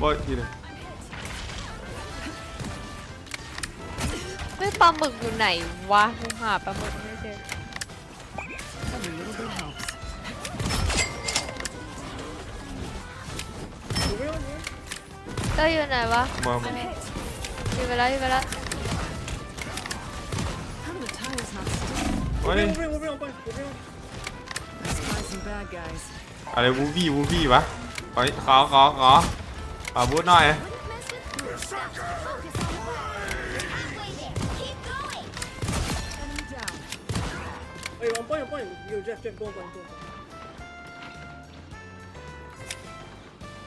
บอยทีหนึงไม่ปลาหมึกอยู่ไหนวะกูหาปลาหมึกไม่เจอ Every little bit helps. เต้ยอยู่ไหนวะมาอยู่ไปแล้วอยู่ไปแล้ว How do the tires not stick? วันนี้ Spy some bad guys. อะไรวูบี้วูบี้วะขอขอขอขอขอบูทหน่อย Enemy down. Hey, one point, one point. Yo, Jeff, Jeff, go on, go on, go on.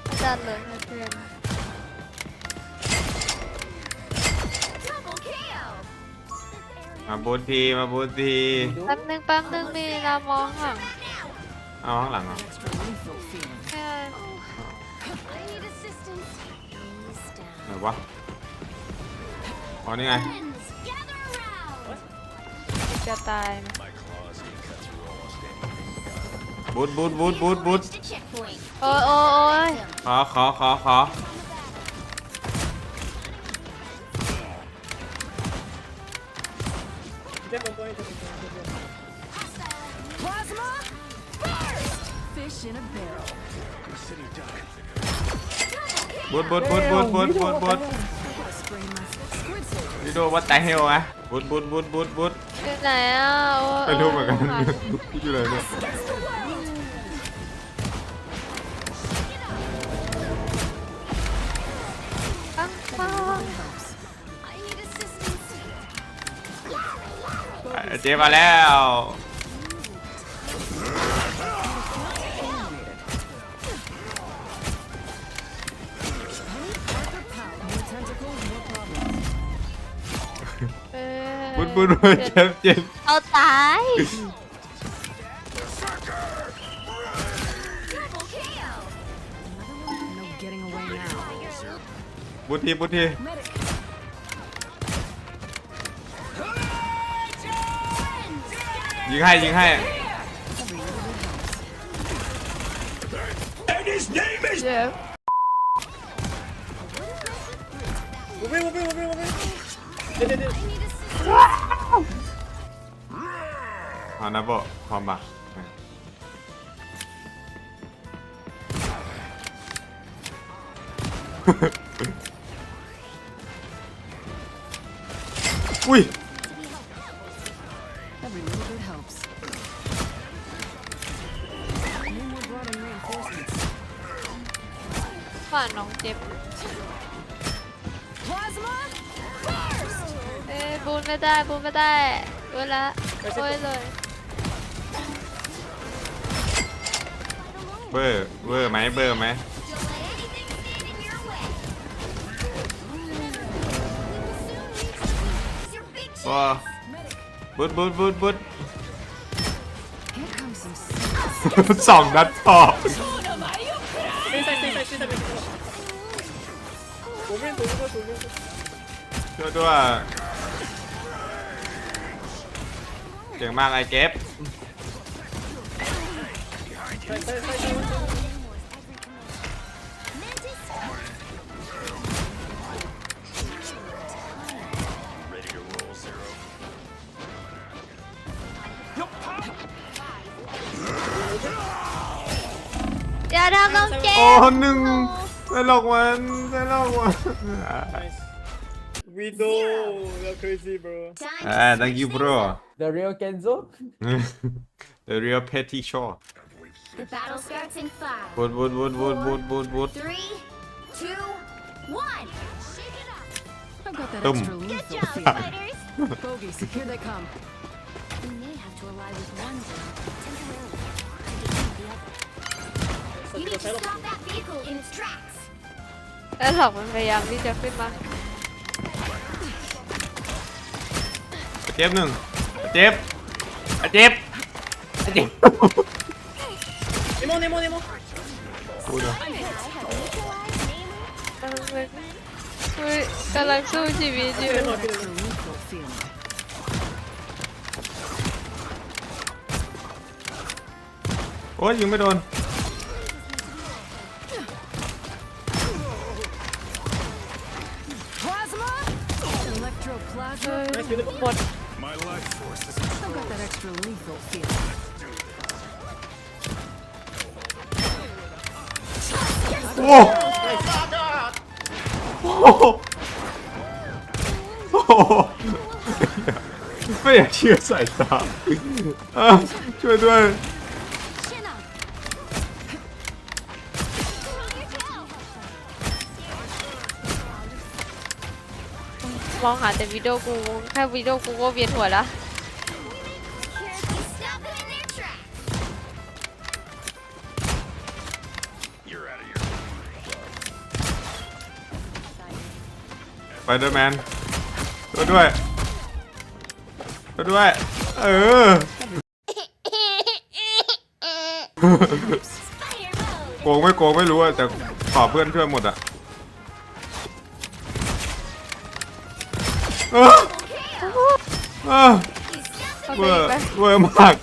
อาจารย์เหลือให้เพื่อนมาบูททีมาบูททีแป๊บนึงแป๊บนึงมีลามองหลังเอาข้างหลังเหรอ นวะอ๋อนี่ไง จะตายนะบูทบูทบูทบูทบูทโอ้ยโอ้ยโอ้ยขอขอขอขอ บูทบูทบูทบูทบูทบูทบูท Gotta sprain my squid soldier. นี่ดูว่าแต่เฮลอะบูทบูทบูทบูทบูทอยู่ไหนอะโอ้ยไม่รู้เหมือนกันหาอยู่ไหนเนี่ยตั้งป้า Helps. เจมาแล้ว ยบูทบูทบูทเจ็บเจ็บเอาตาย No getting away now. บูททีบูทที Medic. ยิงให้ยิงให้ Every little bit helps. เจ็บ Move in, move in, move in, move in. Dead, dead, dead. เอานะโบพร้อมปะอุ้ย Every little bit helps. No more brought in reinforcements. ฝ่าน้องเจ็บ Plasma! Burst! เอ้ยบูนไม่ได้บูนไม่ได้เวลาโอ้ยเลยเบอร์เบอร์ไหมเบอร์ไหมบอ Medic. บูทบูทบูทบูท Here comes some serious สองนัดพอ Stay inside, stay inside, เก่งมากไอ้เก็บ Side, side, side, side, side. Dạ, อย่าทำน้องเจ็โอ้บหนึ่งได้หลอกมันได้หลอกมัน Nice. Widow, you're crazy, bro. อ่า thank you bro The real Kenzo? the real petty show The battle starts in five, บูทบูทบูทบูทบูทบูทบูท three, two, one. I've got that Boom. extra lethal Job, feeling. fighters. Bogies, here they come. We may have to ally with one zone temporarily to defeat the other. You need to stop that vehicle in its tracks. แล้วสองมันพยายามที่จะขึ้นมา เจ็บหนึ่ง เจ็บอเจ็บอเจ็บเนโมเนโมเนโมกูเนาะคุกำลังสู้ชีวิตอยู่ โอ้ยยิงไม่โดนเออหมด got that extra lethal feeling. โอ้โหโอ้โหไม่อยากเชื่อสายตาอะช่วยด้วย Chin up. มองหาแต่วิดีโอกูแค่วิดีโอกูก็เวียนหัวแล้ว ไปเดอร์แมนช่วยด้วยช่วยด้วย เออ Fire mode. โกงไม่โกงไม่รู้อะแต่ขอเพื่อนช่วยหมดอะเออเออ You stop them. เวอร์เวอร์มาก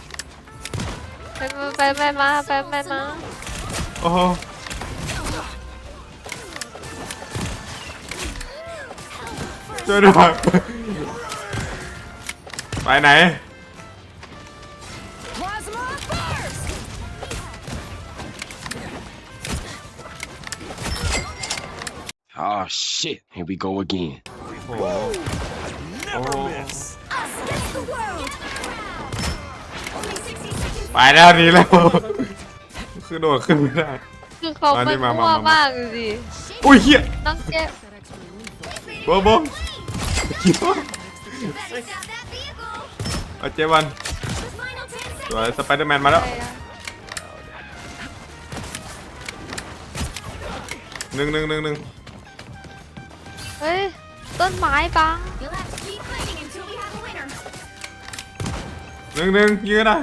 ไปไปไปมาไปไปมาโอ้ ช่วยด้วยไปไหน Plasma burst! Oh shit, here we go again. โอ้โหโอ้โห Against the world. Only 60 seconds. ไปแล้วหนี้แล้ว คือโดดขึ้นไม่ได้ คือเขามาไม่นี่มามั่วมา มามากเลยสิ อุ้ยเฮียต้องเก็บ That extra lethal โบโบเเอาเจวัน The final 10 seconds. สวยสไปเดอร์แมนมาแล้วไปอะหนึ่งหนึ่งหนึ่งหนึ่งเฮ้ย ต้นไม้บัง You'll have to keep fighting until we have a winner. หนึ่งหนึ่งยืนได้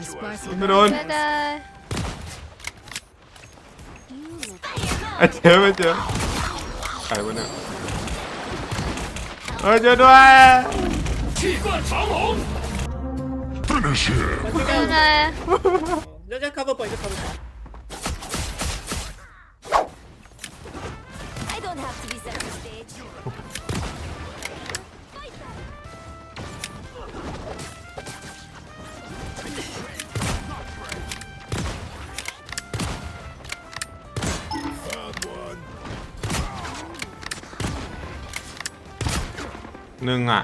I spy some ไม่โดนไม่ได้ไอ้เจอไม่เจอใครวะเนี่ย เออเจอด้วยไม่ได้เดี๋ยวจะ cover ไปจะ cover ไป I นึ่งอะ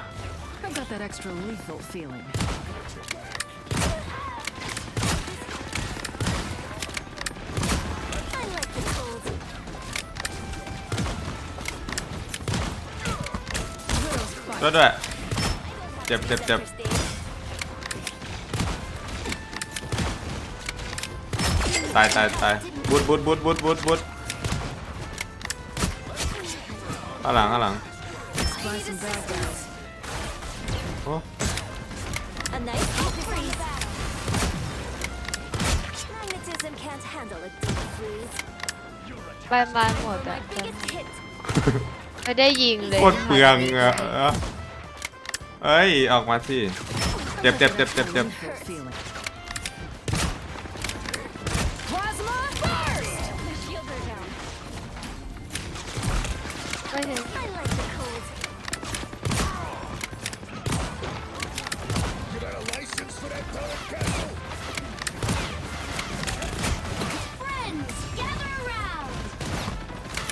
I've got that extra lethal feeling. I like the cold. ช่วยด้วยเจ็บเจ็บเจ็บ Center stage. ตายตายตายบุดบุดบุดบุดบุดบุดข้างหลังข้างหลัง Spy some bad guys. โอ้ A nice deep freeze. Magnetism can't handle a deep freeze. ใบไม้หมดอะ Biggest hit. ไม่ได้ยิงเลยโคตรเปลืองอะเออเอ้ย ออกมาสิ เจ็บเจ็บเจ็บเจ็บเจ็บ Lethal feeling.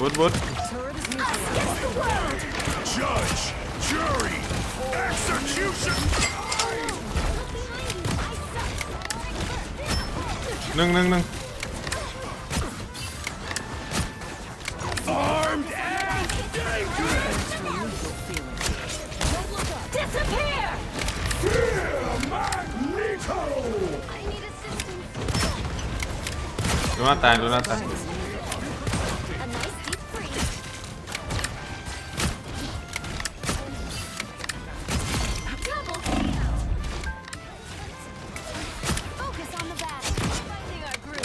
บุดบุด Turret is neutralized. Judge, jury, execution. Look behind you. I suck. หนึ่งหนึ่งหนึ่ง Armed and dangerous. Extra lethal feeling. Disappear. Magneto. I need assistance. ดูหน้าตายดูหน้าตาย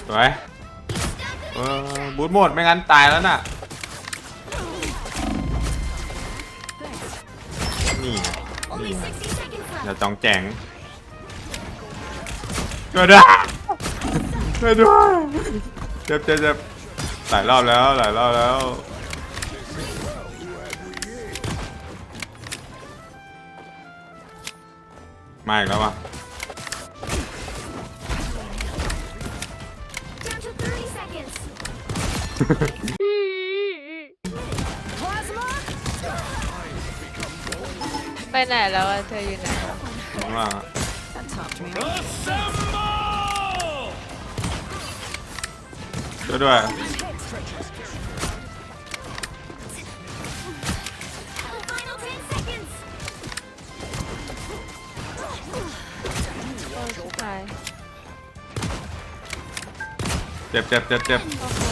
สวยเออบูทหมดไม่งั้นตายแล้วน่ะ นี่ไง Only 60 seconds อย่าจองแจงช่วยด้วยช่วยด้วยเจ็บเจ็บเจ็บหลายรอบแล้วหลายรอบแล้วมาอีกแล้ววะ ไปไหนแล้วอะเธออยู่ไหนวะข้างล่างอะ That topped me off. Assemble! ช่วยด้วย Final 10 seconds. โอ้ชิบหายเจ็บเจ็บเจ็บเจ็บ โอ้โห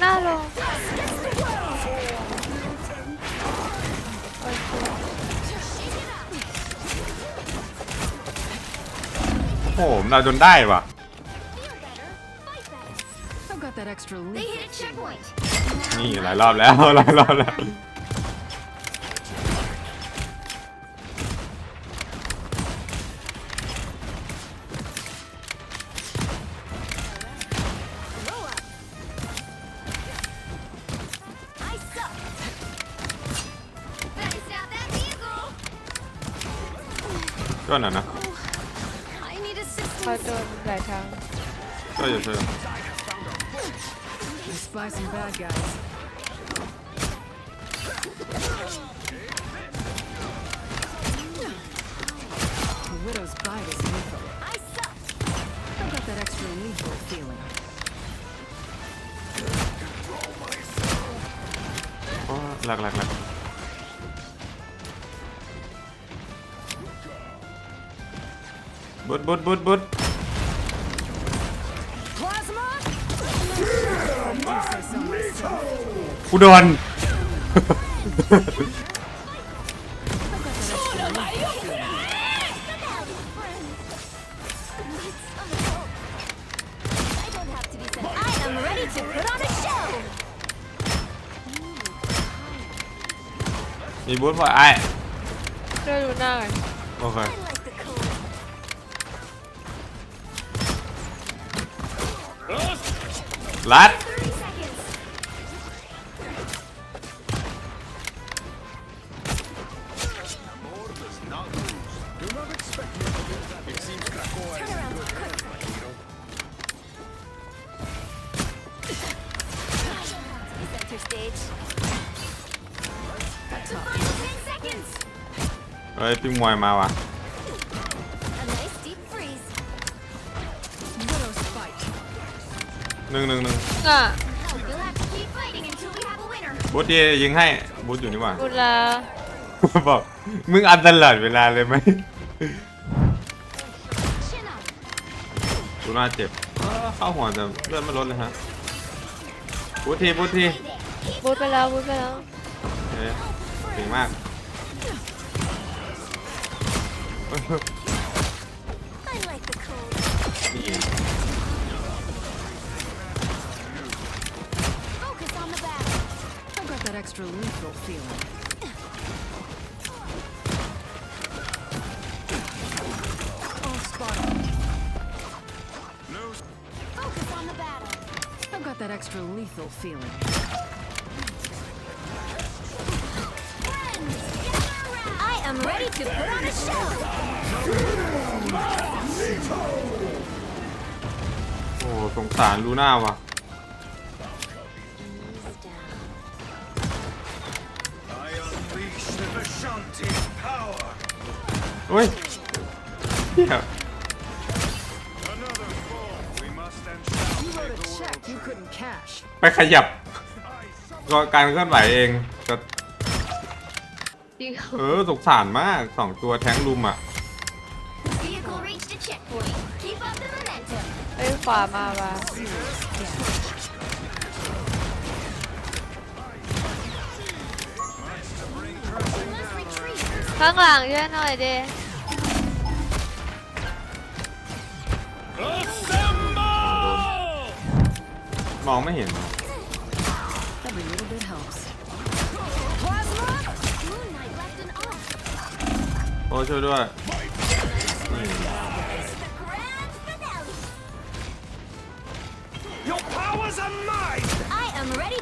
หน้าลงโอ้โหเราจนได้ว่ะ Feel better. Fight better. I've got that extra They lethal. hit a checkpoint. นี่หลายรอบแล้ว หลายรอบแล้ว I spy some bad guys. The widow's bite is lethal. I suck. I've got that extra lethal feeling. โอ้หลั กหลักหลักบุดบุดบุดบุ รัด30 seconds. หนึ่งหนึ่งหนึ่งอะ You'll have to keep fighting until we have a winner. บูธดียิงให้บูธอยู่นี่หว่าบุลาบอกมึงอันตลอดเวลาเลยไหม Chin up. ดูน่าเจ็บเออเข้าหัวแต่เลือดไม่ลดเลยฮะบูธทีบูธทีบูทไปแล้วบูทไปแล้วเฮ้ยเก่งมาก I extra lethal feeling. All spot on. Focus on the battle. I've got that extra lethal feeling. Friends, gather around. I am ready to put on a show. โอ้สงสารลูน่าว่ะ เฮ้ยเหี้ย Another fall! We must and shall You wrote take a the check world you couldn't cash. ไปขยับก็การเคลื่อนไหวเองก็จริงเออสงสารมากสองตัวแท้งลุมอะ Vehicle reached a checkpoint. Keep up the momentum. เอ้ยขวามาว่ะ ข้างหลังช่วยหน่อยดิ Assemble! มองไม่เห็น Every little bit helps. Moonlight left an off. โอ้ช่วยด้วย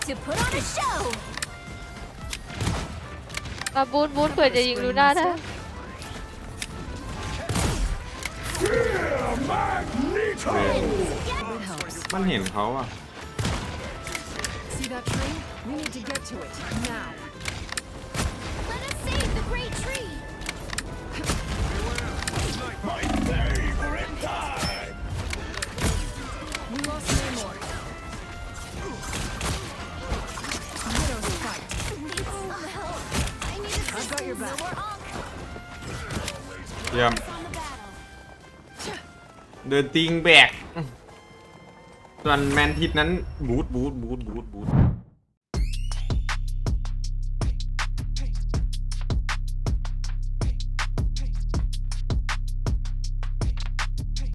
The มาบูทบูทเผื่อจะยิงลูน่าได้ It helps. มันเห็นเขาอะ See that tree? We need to get to it now. Let us save the great tree. My favorite เยี่ยมเดินติงแบก ส่วนแมนทิดนั้นบูทบูทบูทบูทบูท